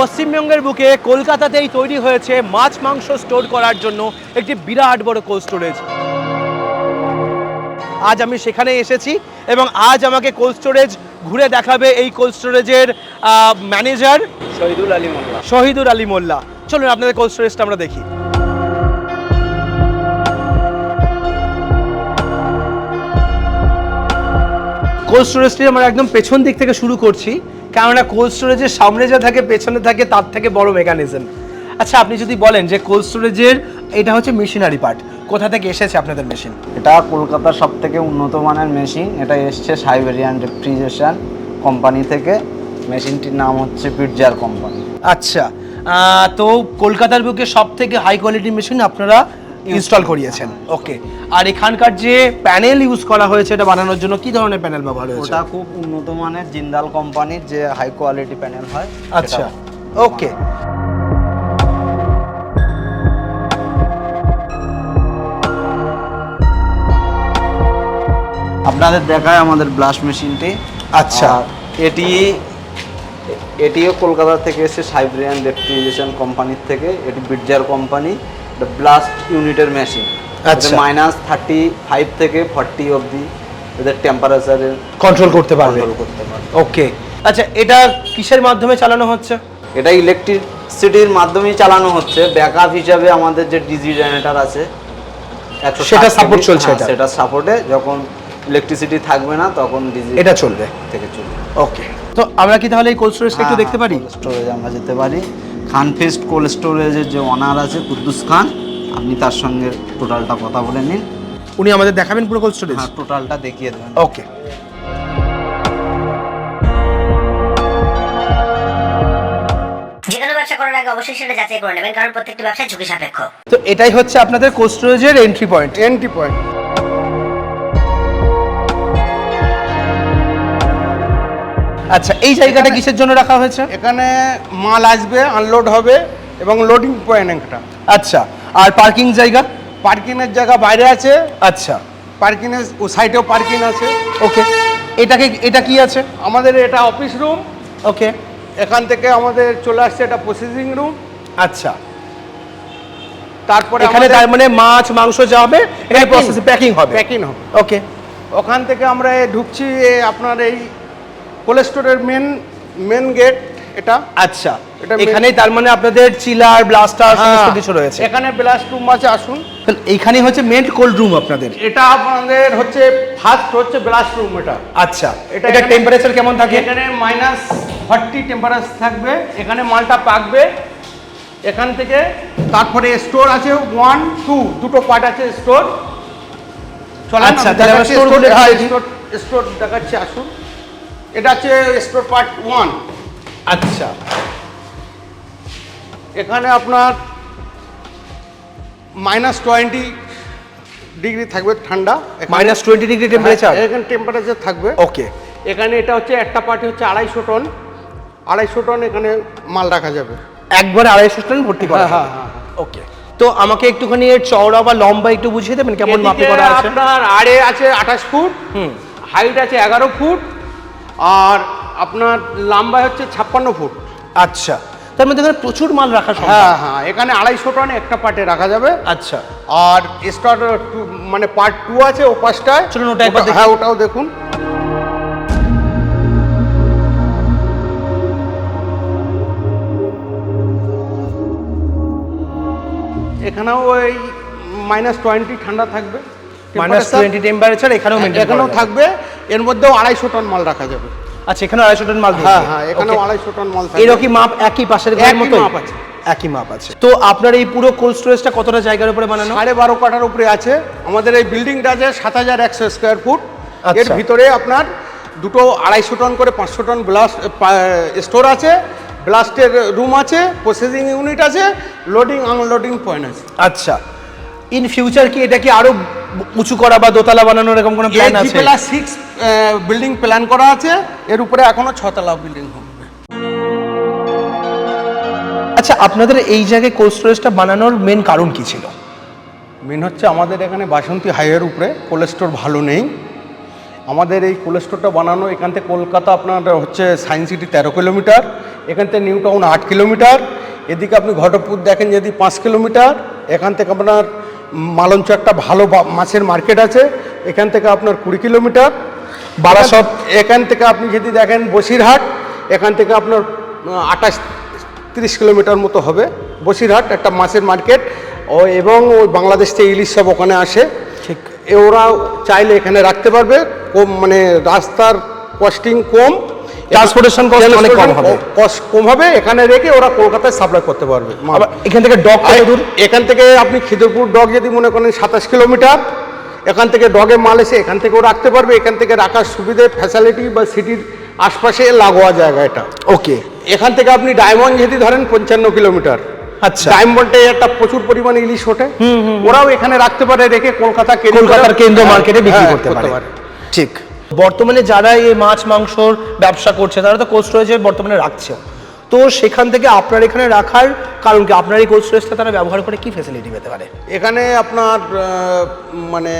পশ্চিমবঙ্গের বুকে কলকাতাতেই তৈরি হয়েছে মাছ মাংস স্টোর করার জন্য একটি বিরাট বড় কোল্ড স্টোরেজ। আজ আমি সেখানে এসেছি এবং আজ আমাকে কোল্ড স্টোরেজ ঘুরে দেখাবে এই কোল্ড স্টোরেজের ম্যানেজার শহীদুল আলী মোল্লা। শহীদুল আলী মোল্লা। চলুন আপনাদের কোল্ড স্টোরেজটা আমরা দেখি। কোল্ড স্টোরেজটি আমরা একদম পেছন দিক থেকে শুরু করছি। কেননা কোল্ড স্টোরেজের সামনে যা থাকে পেছনে থাকে তার থেকে বড় মেকানিজম আচ্ছা আপনি যদি বলেন যে কোল্ড স্টোরেজের এটা হচ্ছে মেশিনারি পার্ট কোথা থেকে এসেছে আপনাদের মেশিন এটা কলকাতার সব থেকে উন্নত মানের মেশিন এটা এসছে সাইবেরিয়ান রেফ্রিজারেশন কোম্পানি থেকে। মেশিনটির নাম হচ্ছে পিটজার কোম্পানি আচ্ছা তো কলকাতার বুকে সব থেকে হাই কোয়ালিটি মেশিন আপনারা ইনস্টল করিয়েছেন। ওকে আর এখানকার যে প্যানেল ইউজ করা হয়েছে এটা বানানোর জন্য কি ধরনের প্যানেল ব্যবহার হয়েছে? ওটা খুব উন্নত মানের জিন্দাল কোম্পানির যে হাই কোয়ালিটি প্যানেল হয় আচ্ছা। ওকে আপনাদের দেখায় আমাদের ব্লাস্ট মেশিনটি আচ্ছা। এটি এটিও কলকাতা থেকে এসেছে সাইব্রিয়ান রেফ্রিজারেশন কোম্পানির থেকে এটি বিটজার কোম্পানি। ব্লাস্ট ইউনিটের মেশিন আচ্ছা। মাইনাস থার্টি ফাইভ থেকে ফর্টি অবধি এদের টেম্পারেচারের কন্ট্রোল করতে পারবে। করতে পারে ওকে আচ্ছা এটা কিসের মাধ্যমে চালানো হচ্ছে? এটা ইলেকট্রিসিটির মাধ্যমেই চালানো হচ্ছে। ব্যাকআপ হিসাবে আমাদের যে ডিজি জেনারেটর আছে 160 সেটা support চলছে হ্যাঁ, এটা? সেটা সাপোর্টে যখন ইলেকট্রিসিটি থাকবে না তখন ডিজি এটা চলবে। থেকে চলবে। ওকে তো আমরা কি তাহলে এই কোল্ড স্টোরেজটা একটু দেখতে পারি? স্টোরেজ আমরা যেতে পারি। খান ফেস্ট কোল্ড স্টোরেজের যে অনার আছে কুদ্দুস খান আপনি তার সঙ্গে টোটালটা কথা বলে নিন। উনি আমাদের দেখাবেন পুরো কোল্ড স্টোরেজ? হ্যাঁ টোটালটা দেখিয়ে দেবেন। ওকে। যে কোনো ব্যবসা করার আগে অবশ্যই সেটা যাচাই করে নেবেন কারণ প্রত্যেকটি ব্যবসায় ঝুঁকি সাপেক্ষ। তো এটাই হচ্ছে আপনাদের কোল্ড স্টোরেজের এন্ট্রি পয়েন্ট এন্ট্রি পয়েন্ট আচ্ছা এই জায়গাটা কিসের জন্য রাখা হয়েছে? এখানে মাল আসবে আনলোড হবে এবং লোডিং পয়েন্ট একটা। আচ্ছা আর পার্কিং জায়গা? পার্কিংয়ের জায়গা বাইরে আছে। আচ্ছা। পার্কিংয়ের ও সাইডেও পার্কিং আছে। ওকে এটাকে এটা কি আছে? আমাদের এটা অফিস রুম ওকে এখান থেকে আমাদের চলে আসছে এটা প্রসেসিং রুম আচ্ছা। তারপরে এখানে তার মানে মাছ মাংস যা হবে এখানে প্রসেস প্যাকিং হবে। প্যাকিং হবে। ওকে ওখান থেকে আমরা ঢুকছি আপনার এই কোল্ড স্টোরের মেন মেন গেট এটা। আচ্ছা এখানেই তার মানে আপনাদের চিলার ব্লাস্টার সমস্ত হ্যাঁ, কিছু রয়েছে। এখানে ব্লাস্ট রুম আছে আসুন। এইখানেই হচ্ছে মেন কোল্ড রুম আপনাদের। এটা আপনাদের হচ্ছে ফার্স্ট হচ্ছে ব্লাস্ট রুম এটা। আচ্ছা এটা এটা টেম্পারেচার কেমন থাকে? এখানে মাইনাস ফর্টি টেম্পারেচার থাকবে। এখানে মালটা পাকবে। এখান থেকে তারপরে স্টোর আছে ওয়ান টু দুটো পার্ট আছে স্টোর আচ্ছা, দেখি। স্টোর স্টোর দেখাচ্ছি আসুন। এটা হচ্ছে স্টোর পার্ট ওয়ান। আচ্ছা। এখানে আপনার মাইনাস টোয়েন্টি ডিগ্রি থাকবে ঠান্ডা। মাইনাস টোয়েন্টি ডিগ্রি টেম্পারেচার হ্যাঁ, এখানে টেম্পারেচার থাকবে। ওকে। এখানে এটা হচ্ছে একটা পার্টি হচ্ছে আড়াইশো টন। আড়াইশো টন এখানে মাল রাখা যাবে। একবারে আড়াইশো টন ভর্তি করা হ্যাঁ, হ্যাঁ, ওকে। তো আমাকে একটুখানি এর চওড়া বা লম্বা একটু বুঝিয়ে দেবেন কেমন মাপে করা আছে? আপনার আড়ে আছে আঠাশ ফুট হুম। হাইট আছে এগারো ফুট আর আপনার লম্বা হচ্ছে ছাপ্পান্ন ফুট। আচ্ছা তার মধ্যে এখানে প্রচুর মাল রাখা হ্যাঁ হ্যাঁ এখানে আড়াইশো টন একটা পার্টে রাখা যাবে। আচ্ছা। আর স্টার মানে পার্ট টু আছে ও পাঁচটায় চলুন ওটা একবার হ্যাঁ ওটাও দেখুন। এখানেও ওই মাইনাস টোয়েন্টি ঠান্ডা থাকবে। মাইনাস টোয়েন্টি টেম্পারেচার এখানেও এখানেও থাকবে। এর মধ্যেও আড়াইশো টন মাল রাখা যাবে। আচ্ছা এখানে আড়াইশো টন মাল হ্যাঁ হ্যাঁ এখানেও আড়াইশো টন মাল এরকম মাপ একই পাশের ঘরের মতো মাপ আছে। একই মাপ আছে। তো আপনার এই পুরো কোল্ড স্টোরেজটা কতটা জায়গার উপরে বানানো? সাড়ে বারো কাঠার উপরে আছে। আমাদের এই বিল্ডিংটা আছে সাত হাজার একশো স্কোয়ার ফুট এর আচ্ছা। ভিতরে আপনার দুটো আড়াইশো টন করে পাঁচশো টন ব্লাস্ট স্টোর আছে। ব্লাস্টের রুম আছে প্রসেসিং ইউনিট আছে লোডিং আনলোডিং পয়েন্ট আছে। আচ্ছা। ইন ফিউচার কি এটা কি আরও উঁচু করা বা দোতলা বানানোর এরকম কোনো প্ল্যান আছে? প্লাস সিক্স বিল্ডিং প্ল্যান করা আছে। এর উপরে এখনও ছতলা বিল্ডিং হবে। আচ্ছা আপনাদের এই জায়গায় কোল্ড স্টোরেজটা বানানোর মেন কারণ কি ছিল? মেন হচ্ছে আমাদের এখানে বাসন্তী হাইওয়ের উপরে কোল্ড স্টোর ভালো নেই। আমাদের এই কোল্ড স্টোরটা বানানো এখান থেকে কলকাতা আপনার হচ্ছে সায়েন্স সিটি তেরো কিলোমিটার এখান থেকে নিউ টাউন আট কিলোমিটার। এদিকে আপনি ঘটকপুর দেখেন যদি পাঁচ কিলোমিটার এখান থেকে আপনার মালঞ্চ একটা ভালো বা- মাছের মার্কেট আছে। এখান থেকে আপনার কুড়ি কিলোমিটার। বারাসত এখান থেকে আপনি যদি দেখেন বসিরহাট এখান থেকে আপনার আঠাশ তিরিশ কিলোমিটার মতো হবে। বসিরহাট একটা মাছের মার্কেট। ও এবং ওই বাংলাদেশ থেকে ইলিশ সব ওখানে আসে। ঠিক। ওরা চাইলে এখানে রাখতে পারবে। কম মানে রাস্তার কস্টিং কম। Transportation cost অনেক কম হবে। কস্ট কম হবে এখানে রেখে ওরা কলকাতায় সাপ্লাই করতে পারবে। এখান থেকে ডগ দূর? এখান থেকে আপনি খিদরপুর ডগ যদি মনে করেন সাতাশ কিলোমিটার এখান থেকে ডগে মাল এসে এখান থেকেও রাখতে পারবে এখান থেকে রাখার সুবিধে ফ্যাসিলিটি বা সিটির আশপাশে লাগোয়া জায়গা এটা। ওকে এখান থেকে আপনি ডায়মন্ড যদি ধরেন পঞ্চান্ন কিলোমিটার আচ্ছা। ডায়মন্ডে একটা প্রচুর পরিমাণে ইলিশ ওঠে ওরাও এখানে রাখতে পারে রেখে কলকাতা কেন্দ্র- কলকাতার কেন্দ্র হ্যাঁ, মার্কেটে বিক্রি হ্যাঁ, করতে পারে। ঠিক। বর্তমানে যারা এই মাছ, মাংসর ব্যবসা করছে, তারা তো কোল্ড স্টোরেজে বর্তমানে রাখছে। তো সেখান থেকে আপনার এখানে রাখার কারণ কি? আপনার এই কোল্ড স্টোরেজটা তারা ব্যবহার করে কি ফ্যাসিলিটি পেতে পারে? এখানে আপনার মানে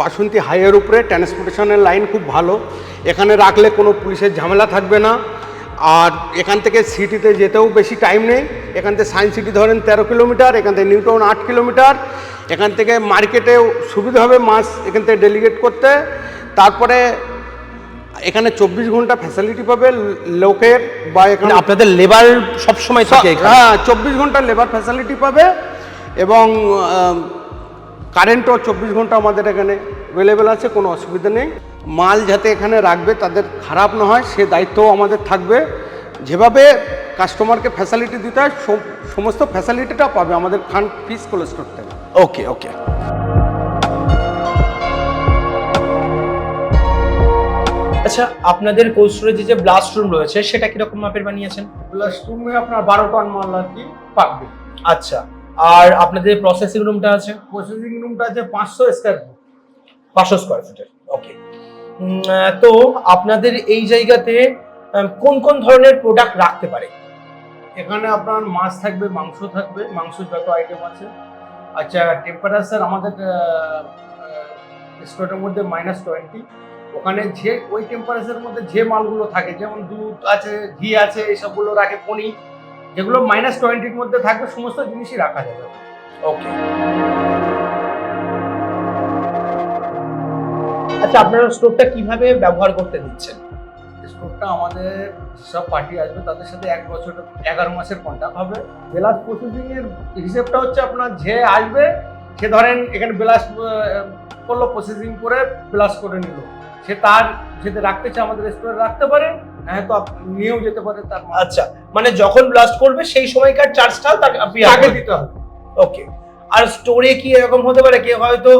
বাসন্তী হাইয়ের উপরে ট্রান্সপোর্টেশনের লাইন খুব ভালো। এখানে রাখলে কোনো পুলিশের ঝামেলা থাকবে না। আর এখান থেকে সিটিতে যেতেও বেশি টাইম নেই। এখান থেকে সায়েন্স সিটি ধরেন তেরো কিলোমিটার, এখান থেকে নিউটাউন আট কিলোমিটার। এখান থেকে মার্কেটেও সুবিধা হবে মাছ এখান থেকে ডেলিগেট করতে। তারপরে এখানে চব্বিশ ঘণ্টা ফ্যাসিলিটি পাবে লোকের বা এখানে মানে আপনাদের লেবার সব সময় থাকে হ্যাঁ চব্বিশ ঘণ্টা লেবার ফ্যাসিলিটি পাবে এবং কারেন্টও চব্বিশ ঘণ্টা আমাদের এখানে অ্যাভেলেবেল আছে কোনো অসুবিধা নেই। মাল যাতে এখানে রাখবে তাদের খারাপ না হয় সে দায়িত্বও আমাদের থাকবে। যেভাবে কাস্টমারকে ফ্যাসিলিটি দিতে হয় সমস্ত ফ্যাসিলিটিটা পাবে আমাদের খান ফিস কোলেস্টোর থেকে ওকে ওকে আচ্ছা আপনাদের কোল্ড স্টোরেজে যে ব্লাস্ট রুম রয়েছে সেটা কীরকম মাপের বানিয়েছেন? প্লাস রুমে আপনার বারো টন মাল আর কি পাকবে। আচ্ছা আর আপনাদের প্রসেসিং রুমটা আছে? প্রসেসিং রুমটা আছে পাঁচশো স্কোয়ার ফুট পাঁচশো স্কোয়ার ফিটের ওকে তো আপনাদের এই জায়গাতে কোন কোন ধরনের প্রোডাক্ট রাখতে পারে? এখানে আপনার মাছ থাকবে মাংস থাকবে মাংস যত আইটেম আছে। আচ্ছা টেম্পারেচার আমাদের স্টোরের মধ্যে মাইনাস টোয়েন্টি ওখানে যে ওই টেম্পারেচারের মধ্যে যে মালগুলো থাকে যেমন দুধ আছে ঘি আছে এইসবগুলো রাখে পনির যেগুলো মাইনাস টোয়েন্টির মধ্যে থাকবে সমস্ত জিনিসই রাখা যাবে। ওকে আচ্ছা আপনারা স্টোরটা কীভাবে ব্যবহার করতে দিচ্ছেন? স্টোরটা আমাদের সব পার্টি আসবে তাদের সাথে এক বছর এগারো মাসের কন্ট্যাক্ট হবে। বেলাস প্রসেসিং এর হিসেবটা হচ্ছে আপনার যে আসবে সে ধরেন এখানে বেলাস করল প্রসেসিং করে প্লাস করে নিল। সে তার যেতে রাখতে চায় আমাদের স্টোরে রাখতে পারে হয়তো নিয়েও যেতে পারে তার আচ্ছা মানে যখন ব্লাস্ট করবে সেই সময়কার চার্জটা তাকে আপনি তাকে দিতে হবে। ওকে আর স্টোরে কি এরকম হতে পারে কেউ হয়তো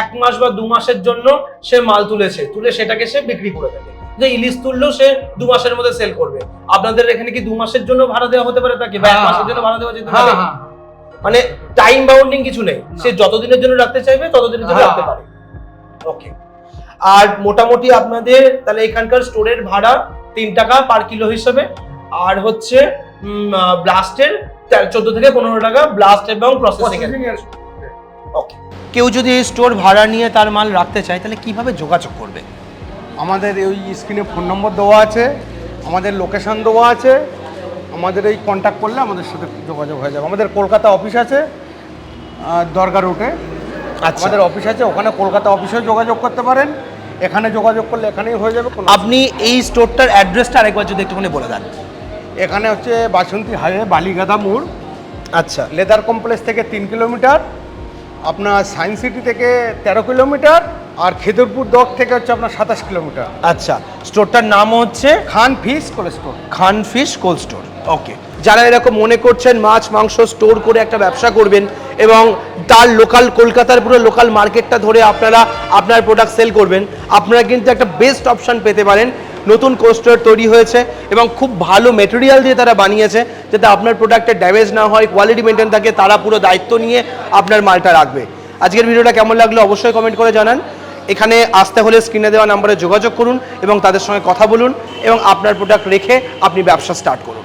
এক মাস বা দু মাসের জন্য সে মাল তুলেছে তুলে সেটাকে সে বিক্রি করে দেবে। যে ইলিশ তুললেও সে দু মাসের মধ্যে সেল করবে। আপনাদের এখানে কি দু মাসের জন্য ভাড়া দেওয়া হতে পারে তাকে? বা এক হ্যাঁ। মাসের জন্য ভাড়া দেওয়া যেতে হ্যাঁ পারে? হ্যাঁ। মানে টাইম বাউন্ডিং কিছু নেই। সে যতদিনের জন্য রাখতে চাইবে ততদিনের জন্য হ্যাঁ। রাখতে পারে। ওকে আর মোটামুটি আপনাদের তাহলে এখানকার স্টোরের ভাড়া তিন টাকা পার কিলো হিসেবে। আর হচ্ছে ব্লাস্টের চোদ্দ থেকে পনেরো টাকা ব্লাস্ট এবং প্রসেসিং ওকে কেউ যদি এই স্টোর ভাড়া নিয়ে তার মাল রাখতে চায় তাহলে কীভাবে যোগাযোগ করবে? আমাদের ওই স্ক্রিনে ফোন নম্বর দেওয়া আছে আমাদের লোকেশন দেওয়া আছে আমাদের এই কন্ট্যাক্ট করলে আমাদের সাথে যোগাযোগ হয়ে যাবে। আমাদের কলকাতা অফিস আছে দরগা রুটে আচ্ছা। আমাদের অফিস আছে ওখানে কলকাতা অফিসেও যোগাযোগ করতে পারেন। এখানে যোগাযোগ করলে এখানেই হয়ে যাবে আপনি এই স্টোরটার অ্যাড্রেসটা আরেকবার যদি একটুখানি বলে দেন। এখানে হচ্ছে বাসন্তী হাইওয়ে বালিগাদা মোড়। আচ্ছা। লেদার কমপ্লেক্স থেকে তিন কিলোমিটার আপনার সায়েন্স সিটি থেকে তেরো কিলোমিটার আর খেদুরপুর দক থেকে হচ্ছে আপনার সাতাশ কিলোমিটার। আচ্ছা স্টোরটার নাম হচ্ছে? Khan fish cold store Khan fish cold store okay. যারা এরকম মনে করছেন মাছ, মাংস স্টোর করে একটা ব্যবসা করবেন এবং তার লোকাল কলকাতার পুরো লোকাল মার্কেটটা ধরে আপনারা আপনার প্রোডাক্ট সেল করবেন, আপনারা কিন্তু একটা বেস্ট অপশন পেতে পারেন। নতুন কোল্ড স্টোর তৈরি হয়েছে এবং খুব ভালো মেটেরিয়াল দিয়ে তারা বানিয়েছে, যাতে আপনার প্রোডাক্টের ড্যামেজ না হয় কোয়ালিটি মেনটেন থাকে, তারা পুরো দায়িত্ব নিয়ে আপনার মালটা রাখবে। আজকের ভিডিওটা কেমন লাগল অবশ্যই কমেন্ট করে জানান। এখানে আসতে হলে স্ক্রিনে দেওয়া নাম্বারে যোগাযোগ করুন এবং তাদের সঙ্গে কথা বলুন এবং আপনার প্রোডাক্ট রেখে আপনি ব্যবসা স্টার্ট করুন।